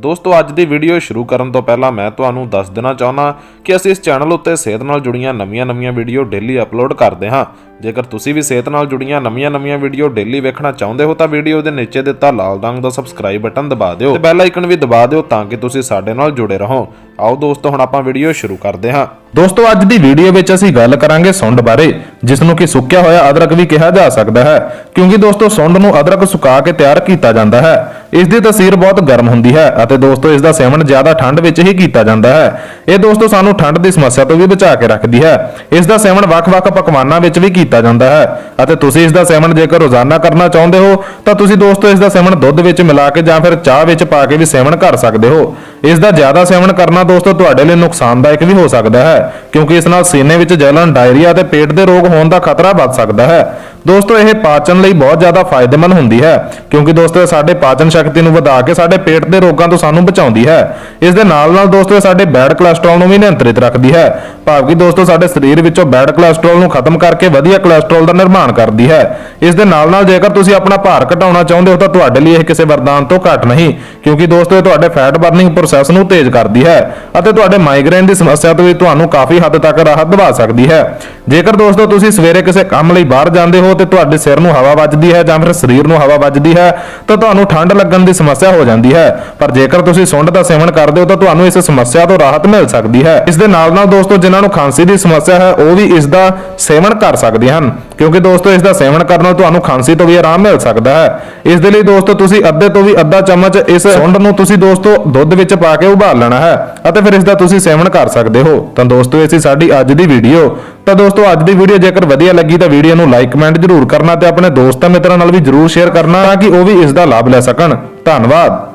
ਦੋਸਤੋ, ਅੱਜ ਦੀ ਵੀਡੀਓ ਸ਼ੁਰੂ ਕਰਨ ਤੋਂ ਪਹਿਲਾਂ ਮੈਂ ਤੁਹਾਨੂੰ ਦੱਸ ਦੇਣਾ ਚਾਹੁੰਦਾ ਕਿ ਅਸੀਂ ਇਸ ਚੈਨਲ ਉੱਤੇ ਸਿਹਤ ਨਾਲ ਜੁੜੀਆਂ ਨਵੀਆਂ-ਨਵੀਆਂ ਵੀਡੀਓ ਡੇਲੀ ਅਪਲੋਡ ਕਰਦੇ ਹਾਂ। ਜੇਕਰ ਤੁਸੀਂ ਵੀ ਸਿਹਤ ਨਾਲ ਜੁੜੀਆਂ ਨਵੀਆਂ-ਨਵੀਆਂ ਵੀਡੀਓ ਡੇਲੀ ਵੇਖਣਾ ਚਾਹੁੰਦੇ ਹੋ ਤਾਂ ਵੀਡੀਓ ਦੇ ਨੀਚੇ ਦਿੱਤਾ ਲਾਲ ਰੰਗ ਦਾ ਸਬਸਕ੍ਰਾਈਬ ਬਟਨ ਦਬਾ ਦਿਓ ਤੇ ਬੈਲ ਆਈਕਨ ਵੀ ਦਬਾ ਦਿਓ ਤਾਂ ਕਿ ਤੁਸੀਂ ਸਾਡੇ ਨਾਲ ਜੁੜੇ ਰਹੋ। ਆਓ ਦੋਸਤੋ, ਹੁਣ ਆਪਾਂ ਵੀਡੀਓ ਸ਼ੁਰੂ ਕਰਦੇ ਹਾਂ। ਦੋਸਤੋ, ਅੱਜ ਦੀ ਵੀਡੀਓ ਵਿੱਚ ਅਸੀਂ ਗੱਲ ਕਰਾਂਗੇ ਸੁੰਡ ਬਾਰੇ, ਜਿਸ ਨੂੰ ਕਿ ਸੁੱਕਿਆ ਹੋਇਆ ਅਦਰਕ ਵੀ ਕਿਹਾ ਜਾ ਸਕਦਾ ਹੈ। ਕਿਉਂਕਿ ਦੋਸਤੋ, ਸੁੰਡ ਨੂੰ ਅਦਰਕ ਸੁਕਾ ਕੇ ਤਿਆਰ ਕੀਤਾ ਜਾਂਦਾ ਹੈ। ਇਸ ਦੀ ਤਸੀਰ ਬਹੁਤ ਗਰਮ ਹੁੰਦੀ ਹੈ ਅਤੇ ਦੋਸਤੋ ਇਸ ਦਾ ਸੇਵਨ ਜ਼ਿਆਦਾ ਠੰਡ ਵਿੱਚ ਹੀ ਕੀਤਾ ਜਾਂਦਾ ਹੈ। ਇਹ ਦੋਸਤੋ ਸਾਨੂੰ ਠੰਡ ਦੀ ਸਮੱਸਿਆ ਤੋਂ ਵੀ ਬਚਾ ਕੇ ਰੱਖਦੀ ਹੈ। ਇਸ ਦਾ ਸੇਵਨ ਵੱਖ-ਵੱਖ ਪਕਵਾਨਾਂ ਵਿੱਚ ਵੀ ਕੀਤਾ ਜਾਂਦਾ ਹੈ ਅਤੇ ਤੁਸੀਂ ਇਸ ਦਾ ਸੇਵਨ ਜੇਕਰ ਰੋਜ਼ਾਨਾ ਕਰਨਾ ਚਾਹੁੰਦੇ ਹੋ, ਤਾਂ ਤੁਸੀਂ ਦੋਸਤੋ ਇਸ ਦਾ ਸੇਵਨ ਦੁੱਧ ਵਿੱਚ ਮਿਲਾ ਕੇ ਜਾਂ ਫਿਰ ਚਾਹ ਵਿੱਚ ਪਾ ਕੇ ਵੀ ਸੇਵਨ ਕਰ ਸਕਦੇ ਹੋ। ਇਸ ਦਾ ਜ਼ਿਆਦਾ ਸੇਵਨ ਕਰਨਾ ਦੋਸਤੋ ਤੁਹਾਡੇ ਲਈ ਨੁਕਸਾਨਦਾਇਕ ਵੀ ਹੋ ਸਕਦਾ ਹੈ, ਕਿਉਂਕਿ ਇਸ ਨਾਲ ਸੀਨੇ ਵਿੱਚ ਜਲਨ, ਡਾਇਰੀਆ ਅਤੇ ਪੇਟ ਦੇ ਰੋਗ ਹੋਣ ਦਾ ਖਤਰਾ ਵੱਧ ਸਕਦਾ ਹੈ। ਦੋਸਤੋ, ਇਹ ਪਾਚਨ ਲਈ ਬਹੁਤ ਜ਼ਿਆਦਾ ਫਾਇਦੇਮੰਦ ਹੁੰਦੀ ਹੈ, ਕਿਉਂਕਿ ਦੋਸਤੋ, ਇਹ ਸਾਡੇ ਪਾਚਨ ਸ਼ਕਤੀ ਨੂੰ ਵਧਾ ਕੇ ਸਾਡੇ ਪੇਟ ਦੇ ਰੋਗਾਂ ਤੋਂ ਸਾਨੂੰ ਬਚਾਉਂਦੀ ਹੈ। ਇਸ ਦੇ ਨਾਲ ਨਾਲ ਦੋਸਤੋ, ਇਹ ਸਾਡੇ ਬੈਡ ਕੋਲੇਸਟ੍ਰੋਲ ਨੂੰ ਵੀ ਨਿਯੰਤਰਿਤ ਰੱਖਦੀ ਹੈ। ਭਾਵ ਕਿ ਦੋਸਤੋ, ਸਾਡੇ ਸਰੀਰ ਵਿੱਚੋਂ ਬੈਡ ਕੋਲੇਸਟ੍ਰੋਲ ਨੂੰ ਖਤਮ ਕਰਕੇ ਵਧੀਆ ਕੋਲੇਸਟ੍ਰੋਲ ਦਾ ਨਿਰਮਾਣ ਕਰਦੀ ਹੈ। ਇਸ ਦੇ ਨਾਲ ਨਾਲ ਜੇਕਰ ਤੁਸੀਂ ਆਪਣਾ ਭਾਰ ਘਟਾਉਣਾ ਚਾਹੁੰਦੇ ਹੋ, ਤਾਂ ਤੁਹਾਡੇ ਲਈ ਇਹ ਕਿਸੇ ਵਰਦਾਨ ਤੋਂ ਘੱਟ ਨਹੀਂ, ਕਿਉਂਕਿ ਦੋਸਤੋ, ਇਹ ਤੁਹਾਡੇ ਫੈਟ ਬਰਨਿੰਗ ਪ੍ਰੋਸੈਸ ਨੂੰ ਤੇਜ਼ ਕਰਦੀ ਹੈ ਅਤੇ ਤੁਹਾਡੇ ਮਾਈਗ੍ਰੇਨ ਦੀ ਸਮੱਸਿਆ ਤੋਂ ਵੀ ਤੁਹਾਨੂੰ ਕਾਫੀ ਹੱਦ ਤੱਕ ਰਾਹਤ ਦਿਵਾ ਸਕਦੀ ਹੈ। ਜੇਕਰ ਦੋਸਤੋ ਤੁਸੀਂ ਸਵੇਰੇ ਕਿਸੇ ਕੰਮ ਲਈ ਬਾਹਰ ਜਾਂਦੇ ਹੋ ਤੇ ਤੁਹਾਡੇ ਸਿਰ ਨੂੰ ਹਵਾ ਵੱਜਦੀ ਹੈ ਜਾਂ ਫਿਰ ਸਰੀਰ ਨੂੰ ਹਵਾ ਵੱਜਦੀ ਹੈ, ਤਾਂ ਤੁਹਾਨੂੰ ਠੰਡ ਲੱਗਣ ਦੀ ਸਮੱਸਿਆ ਹੋ ਜਾਂਦੀ ਹੈ। ਪਰ ਜੇਕਰ ਤੁਸੀਂ ਸੁੰਡ ਦਾ ਸੇਵਨ ਕਰਦੇ ਹੋ ਤਾਂ ਤੁਹਾਨੂੰ ਇਸ ਸਮੱਸਿਆ ਤੋਂ ਰਾਹਤ ਮਿਲ ਸਕਦੀ ਹੈ। ਇਸ ਦੇ ਨਾਲ ਨਾਲ ਦੋਸਤੋ ਜਿਨ੍ਹਾਂ ਨੂੰ ਖਾਂਸੀ ਦੀ ਸਮੱਸਿਆ ਹੈ, ਉਹ ਵੀ ਇਸ ਦਾ ਸੇਵਨ ਕਰ ਸਕਦੇ ਹਨ। ਕਿਉਂਕਿ ਦੋਸਤੋ ਇਸ ਦਾ ਸੇਵਨ ਕਰਨ ਨਾਲ ਤੁਹਾਨੂੰ ਖਾਂਸੀ ਤੋਂ ਵੀ ਆਰਾਮ ਮਿਲ ਸਕਦਾ ਹੈ। ਇਸ ਦੇ ਲਈ ਦੋਸਤੋ ਤੁਸੀਂ ਅੱਧੇ ਤੋਂ ਵੀ ਅੱਧਾ ਚਮਚ ਇਸ ਸੁੰਡ ਨੂੰ ਤੁਸੀਂ ਦੋਸਤੋ ਦੁੱਧ ਵਿੱਚ ਪਾ ਕੇ ਉਬਾਲ ਲੈਣਾ ਹੈ ਅਤੇ ਫਿਰ ਇਸ ਦਾ ਤੁਸੀਂ ਸੇਵਨ ਕਰ ਸਕਦੇ ਹੋ। ਤਾਂ ਦੋਸਤੋ, ਇਹ ਸੀ ਸਾਡੀ ਅੱਜ ਦੀ ਵੀਡੀਓ ਤਾਂ ਦੋਸਤੋ, ਅੱਜ ਦੀ ਵੀਡੀਓ ਜੇਕਰ ਵਧੀਆ ਲੱਗੀ ਤਾਂ ਵੀਡੀਓ ਨੂੰ ਲਾਈਕ ਕਮੈਂਟ ਜ਼ਰੂਰ ਕਰਨਾ ਤੇ ਆਪਣੇ ਦੋਸਤਾਂ ਮਿੱਤਰਾਂ ਨਾਲ ਵੀ ਜ਼ਰੂਰ ਸ਼ੇਅਰ ਕਰਨਾ ਤਾਂ ਕਿ ਉਹ ਵੀ ਇਸ ਦਾ ਲਾਭ ਲੈ ਸਕਣ। ਧੰਨਵਾਦ।